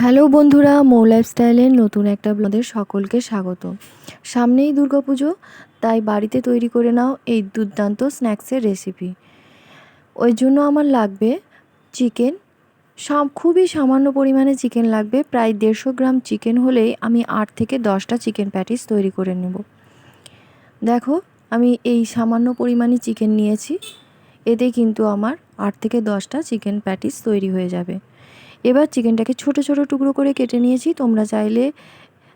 Hello বন্ধুরা, মৌ লাইফস্টাইলের নতুন একটা ব্লগের সকলকে স্বাগত। সামনেই দুর্গাপুজো, তাই বাড়িতে তৈরি করে নাও এই দুর্দান্ত স্ন্যাক্সের রেসিপি। ওই জন্য আমার লাগবে চিকেন খুবই সামান্য পরিমাণে চিকেন লাগবে, প্রায় দেড়শো গ্রাম চিকেন হলেই আমি আট থেকে দশটা চিকেন প্যাটিস তৈরি করে নেব। দেখো, আমি এই সামান্য পরিমাণে চিকেন নিয়েছি, এতে কিন্তু আমার আট থেকে দশটা চিকেন প্যাটিস তৈরি হয়ে যাবে। এবার চিকেনটাকে ছোট ছোট টুকরো করে কেটে নিয়েছি। তোমরা চাইলে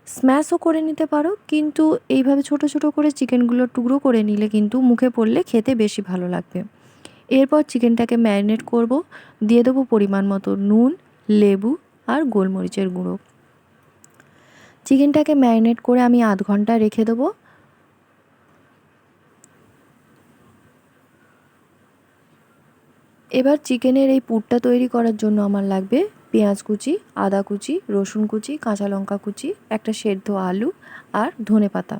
স্ম্যাশও করে নিতে পারো, কিন্তু এইভাবে ছোট ছোট করে চিকেনগুলো টুকরো করে নিলে কিন্তু মুখে পড়লে খেতে বেশি ভালো লাগবে। এরপর চিকেনটাকে ম্যারিনেট করব। দিয়ে দেবো পরিমাণ মতো নুন, লেবু আর গোলমরিচের গুঁড়ো। চিকেনটাকে ম্যারিনেট করে আমি আধ ঘণ্টা রেখে দেবো। এবার চিকেনের এই পুরটা তৈরি করার জন্য আমার লাগবে পেঁয়াজ কুচি, আদা কুচি, রসুন কুচি, কাঁচা লঙ্কা কুচি, একটা সেদ্ধ আলু আর ধনে পাতা।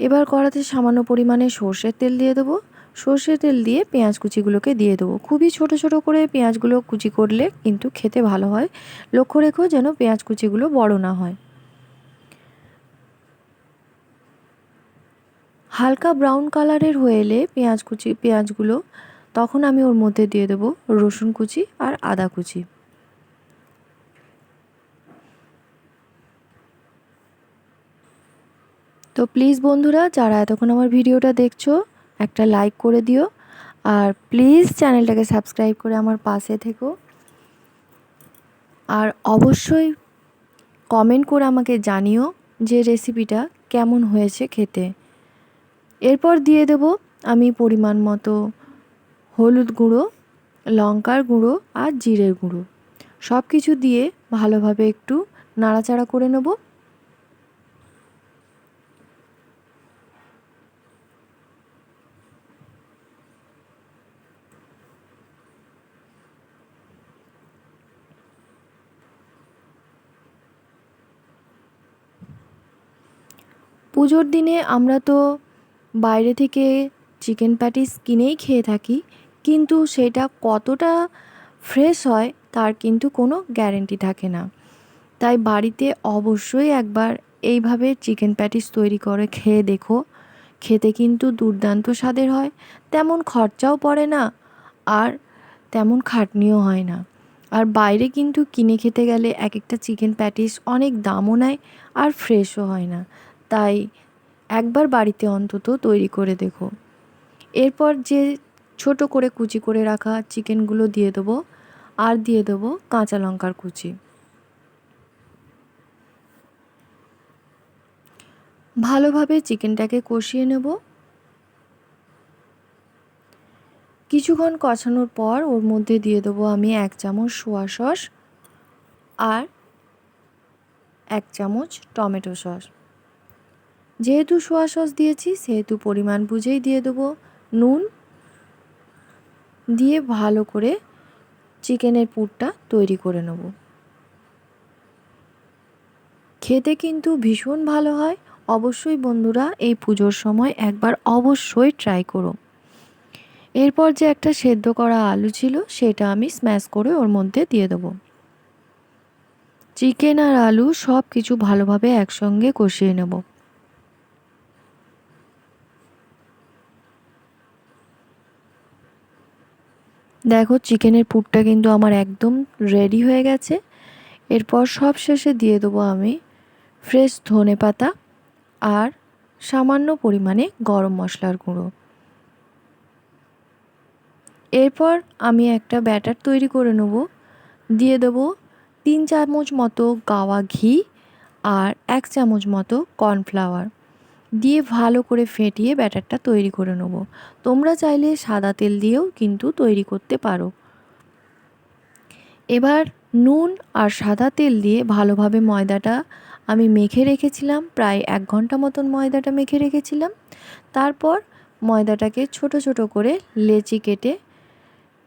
এবার কড়াতে সামান্য পরিমাণে সর্ষের তেল দিয়ে দেবো। সর্ষের তেল দিয়ে পেঁয়াজ কুচিগুলোকে দিয়ে দেবো। খুবই ছোট ছোট করে পেঁয়াজগুলো কুচি করলে কিন্তু খেতে ভালো হয়। লক্ষ্য রেখো যেন পেঁয়াজ কুচিগুলো বড় না হয়। হালকা ব্রাউন কালারের হয়ে এলে পেঁয়াজ কুচি, পেঁয়াজগুলো তখন আমি ওর মধ্যে দিয়ে দেবো রসুন কুচি আর আদা কুচি। তো প্লিজ বন্ধুরা, যারা এতক্ষণ আমার ভিডিওটা দেখছ, একটা লাইক করে দিও। আর প্লিজ চ্যানেলটাকে সাবস্ক্রাইব করে আমার পাশে থেকো। আর অবশ্যই কমেন্ট করে আমাকে জানিও যে রেসিপিটা কেমন হয়েছে খেতে। এরপর দিয়ে দেব আমি পরিমাণ মতো হলুদ গুঁড়ো, লঙ্কার গুঁড়ো আর জিরের গুঁড়ো। সব কিছু দিয়ে ভালোভাবে একটু নাড়াচাড়া করে নেব। পুজোর দিনে আমরা তো বাইরে থেকে চিকেন প্যাটিস কিনেই খেয়ে থাকি। কিন্তু সেটা কতটা ফ্রেশ হয়, তার কিন্তু কোনো গ্যারেন্টি থাকে না। তাই বাড়িতে অবশ্যই একবার এইভাবে চিকেন প্যাটিস তৈরি করে খেয়ে দেখো। খেতে কিন্তু দুর্দান্ত স্বাদের হয়, তেমন খরচাও পড়ে না আর তেমন খাটনিও হয় না। আর বাইরে কিন্তু কিনে খেতে গেলে এক একটা চিকেন প্যাটিস অনেক দামও নেয় আর ফ্রেশও হয় না। তাই একবার বাড়িতে অন্তত তৈরি করে দেখো। এরপর যে ছোট করে কুচি করে রাখা চিকেনগুলো দিয়ে দেবো আর দিয়ে দেবো কাঁচা লঙ্কার কুচি। ভালোভাবে চিকেনটাকে কষিয়ে নেব। কিছুক্ষণ কষানোর পর ওর মধ্যে দিয়ে দেবো আমি এক চামচ সোয়া সস আর এক চামচ টমেটো সস। যেহেতু সোয়া সস দিয়েছি, সেহেতু পরিমাণ বুঝেই দিয়ে দেবো নুন দিয়ে ভালো করে চিকেনের পুরটা তৈরি করে নেব। খেতে কিন্তু ভীষণ ভালো হয়। অবশ্যই বন্ধুরা, এই পুজোর সময় একবার অবশ্যই ট্রাই করো। এরপর যে একটা সেদ্ধ করা আলু ছিল, সেটা আমি স্ম্যাশ করে ওর মধ্যে দিয়ে দেবো। চিকেন আর আলু সব কিছু ভালোভাবে একসঙ্গে কষিয়ে নেব। দেখো, চিকেনের পুরটা কিন্তু আমার একদম রেডি হয়ে গেছে। এরপর সব শেষে দিয়ে দেবো আমি ফ্রেশ ধনে পাতা আর সামান্য পরিমাণে গরম মশলার গুঁড়ো। এরপর আমি একটা ব্যাটার তৈরি করে নেব। দিয়ে দেবো তিন চামচ মতো গাওয়া ঘি আর এক চামচ মতো কর্নফ্লাওয়ার দিয়ে ভালো করে ফেটিয়ে ব্যাটারটা তৈরি করে নেব। তোমরা চাইলে সাদা তেল দিয়েও কিন্তু তৈরি করতে পারো। এবার নুন আর সাদা তেল দিয়ে ভালোভাবে ময়দাটা আমি মেখে রেখেছিলাম, প্রায় এক ঘণ্টা মতন ময়দাটা মেখে রেখেছিলাম। তারপর ময়দাটাকে ছোট ছোট করে লেচি কেটে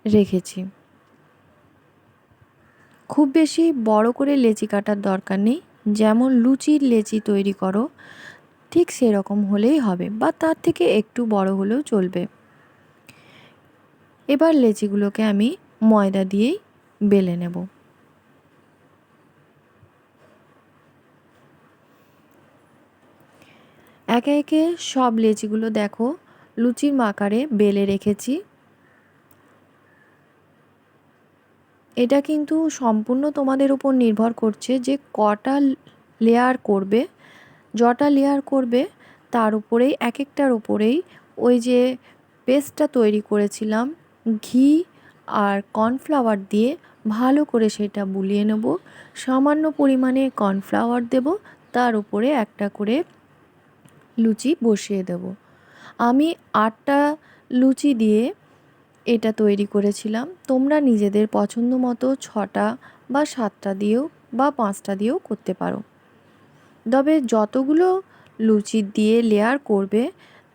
রেখেছি। খুব বেশি বড় করে লেচি কাটার দরকার নেই, যেমন লুচির লেচি তৈরি করো ঠিক সেরকম হলেই হবে, বা তার থেকে একটু বড় হলেও চলবে। এবার লেচিগুলোকে আমি ময়দা দিয়েই বেলে নেব। একে একে সব লেচিগুলো দেখো, লুচির মাকারে বেলে রেখেছি। এটা কিন্তু সম্পূর্ণ তোমাদের উপর নির্ভর করছে যে কটা লেয়ার করবে। যটা লেয়ার করবে, তার উপরেই এক একটার উপরেই ওই যে পেস্টটা তৈরি করেছিলাম, ঘি আর কর্নফ্লাওয়ার দিয়ে ভালো করে সেটা বুলিয়ে নেব। সামান্য পরিমাণে কর্নফ্লাওয়ার দেব, তার উপরে একটা করে লুচি বসিয়ে দেব। আমি আটটা লুচি দিয়ে এটা তৈরি করেছিলাম। তোমরা নিজেদের পছন্দ মতো ছটা বা সাতটা দিয়েও বা পাঁচটা দিয়েও করতে পারো। তবে যতগুলো লুচি দিয়ে লেয়ার করবে,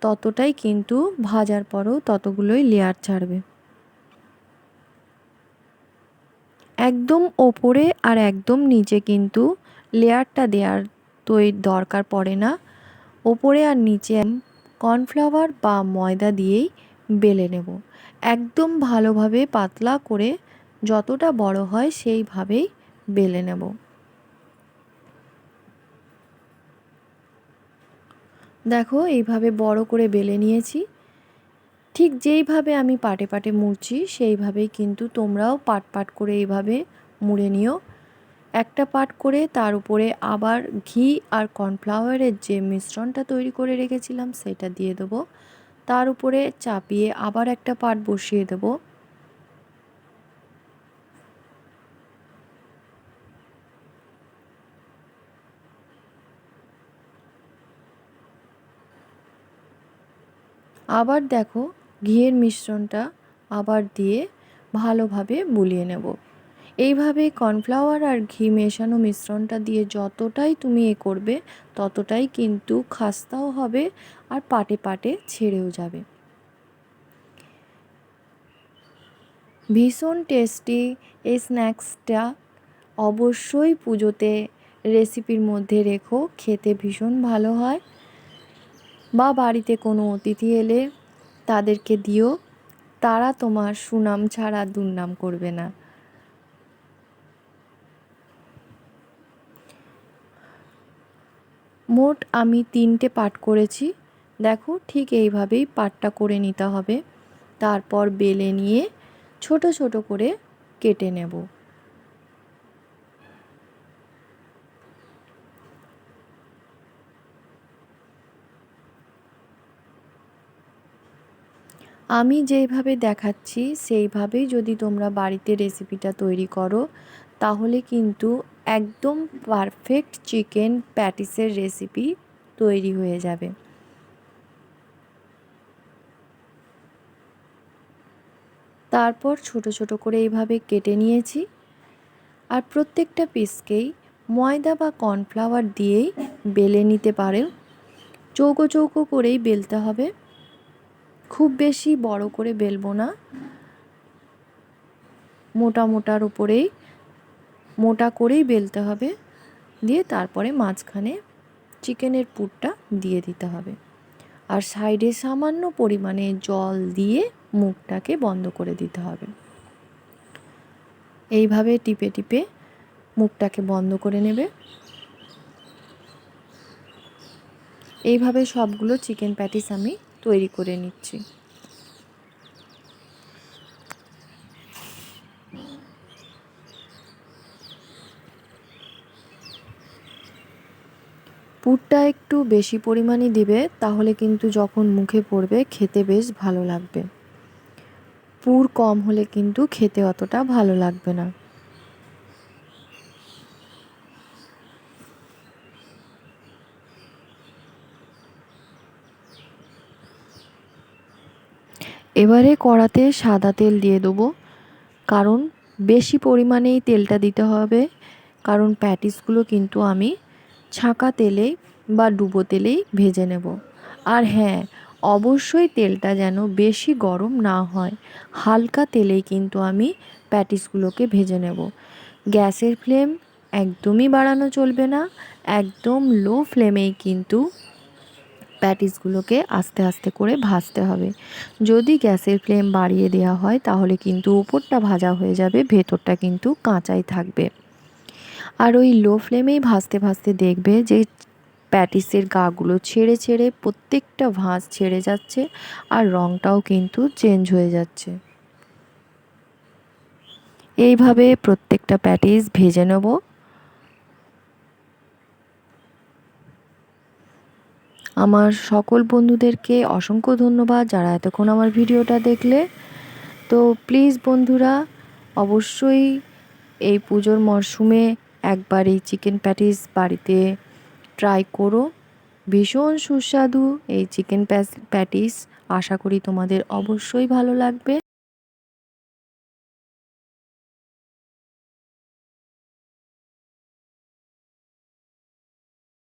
ততটাই কিন্তু ভাজার পরেও ততগুলোই লেয়ার ছাড়বে। একদম ওপরে আর একদম নিচে কিন্তু লেয়ারটা দেওয়ার তৈরি দরকার পড়ে না। ওপরে আর নিচে কর্নফ্লাওয়ার বা ময়দা দিয়েই বেলে নেব। একদম ভালোভাবে পাতলা করে যতটা বড় হয় সেইভাবেই বেলে নেব। দেখো, এইভাবে বড় করে বেলে নিয়েছি। ঠিক যেইভাবে আমি পাটে পাটে মুড়ছি, সেইভাবেই কিন্তু তোমরাও পাট পাট করে এইভাবে মুড়ে নিও। একটা পাট করে তার উপরে আবার ঘি আর কর্নফ্লাওয়ারের যে মিশ্রণটা তৈরি করে রেখেছিলাম, সেটা দিয়ে দেবো। তার উপরে চাপিয়ে আবার একটা পাট বসিয়ে দেবো। আবার দেখো ঘিয়ের মিশ্রণটা আবার দিয়ে ভালোভাবে বুলিয়ে নেব। এইভাবে কর্নফ্লাওয়ার আর ঘি মেশানো মিশ্রণটা দিয়ে যতটাই তুমি এ করবে, ততটাই কিন্তু খাস্তাও হবে আর পাটে পাটে ছেড়েও যাবে। ভীষণ টেস্টি এই স্ন্যাক্সটা অবশ্যই পুজোতে রেসিপির মধ্যে রেখো, খেতে ভীষণ ভালো হয়। বা বাড়িতে কোনো অতিথি এলে তাদেরকে দিও, তারা তোমার সুনাম ছাড়া দুর্নাম করবে না। মোট আমি তিনটে পাঠ করেছি। দেখো ঠিক এইভাবেই পাটটা করে নিতে হবে। তারপর বেলে নিয়ে ছোট ছোট করে কেটে নেব। আমি যেইভাবে দেখাচ্ছি, সেইভাবেই যদি তোমরা বাড়িতে রেসিপিটা তৈরি করো, তাহলে কিন্তু একদম পারফেক্ট চিকেন প্যাটিসের রেসিপি তৈরি হয়ে যাবে। তারপর ছোট ছোট করে এইভাবে কেটে নিয়েছি। আর প্রত্যেকটা পিসকেই ময়দা বা কর্নফ্লাওয়ার দিয়েই বেলে নিতে পারে চৌকো চৌকো করেই বেলতে হবে। খুব বেশি বড় করে বেলবো না। মোটা মোটার উপরেই, মোটা করেই বেলতে হবে। দিয়ে তারপরে মাঝখানে চিকেনের পুরটা দিয়ে দিতে হবে। আর সাইডে সামান্য পরিমাণে জল দিয়ে মুখটাকে বন্ধ করে দিতে হবে। এইভাবে টিপে টিপে মুখটাকে বন্ধ করে নেবে। এইভাবে সবগুলো চিকেন প্যাটিস আমি তৈরি করে নিচ্ছি। পুরটা একটু বেশি পরিমাণে দিবে, তাহলে কিন্তু যখন মুখে পড়বে খেতে বেশ ভালো লাগবে। পুর কম হলে কিন্তু খেতে অতটা ভালো লাগবে না। এবারে কড়াতে সাদা তেল দিয়ে দেবো, কারণ বেশি পরিমাণেই তেলটা দিতে হবে, কারণ প্যাটিসগুলো কিন্তু আমি ছাঁকা তেলে বা ডুবো তেলেই ভেজে নেব। আর হ্যাঁ অবশ্যই তেলটা যেন বেশি গরম না হয়, হালকা তেলেই কিন্তু আমি প্যাটিসগুলোকে ভেজে নেব। গ্যাসের ফ্লেম একদমই বাড়ানো চলবে না, একদম লো ফ্লেমেই কিন্তু প্যাটিসগুলোকে আস্তে আস্তে করে ভাজতে হবে। যদি গ্যাসের ফ্লেম বাড়িয়ে দেওয়া হয়, তাহলে কিন্তু উপরটা ভাজা হয়ে যাবে, ভেতরটা কিন্তু কাঁচাই থাকবে। আর ওই লো ফ্লেমেই ভাজতে ভাজতে দেখবে যে প্যাটিসের গাগুলো ছেড়ে ছেড়ে প্রত্যেকটা ভাঁজ ছেড়ে যাচ্ছে আর রঙটাও কিন্তু চেঞ্জ হয়ে যাচ্ছে। এইভাবে প্রত্যেকটা প্যাটিস ভেজে নেব। আমার সকল বন্ধুদেরকে অসংখ্য ধন্যবাদ যারা এতক্ষণ আমার ভিডিওটা দেখলে। তো প্লিজ বন্ধুরা, অবশ্যই এই পুজোর মরশুমে একবার এই চিকেন প্যাটিস বাড়িতে ট্রাই করো। ভীষণ সুস্বাদু এই চিকেন প্যাটিস আশা করি তোমাদের অবশ্যই ভালো লাগবে।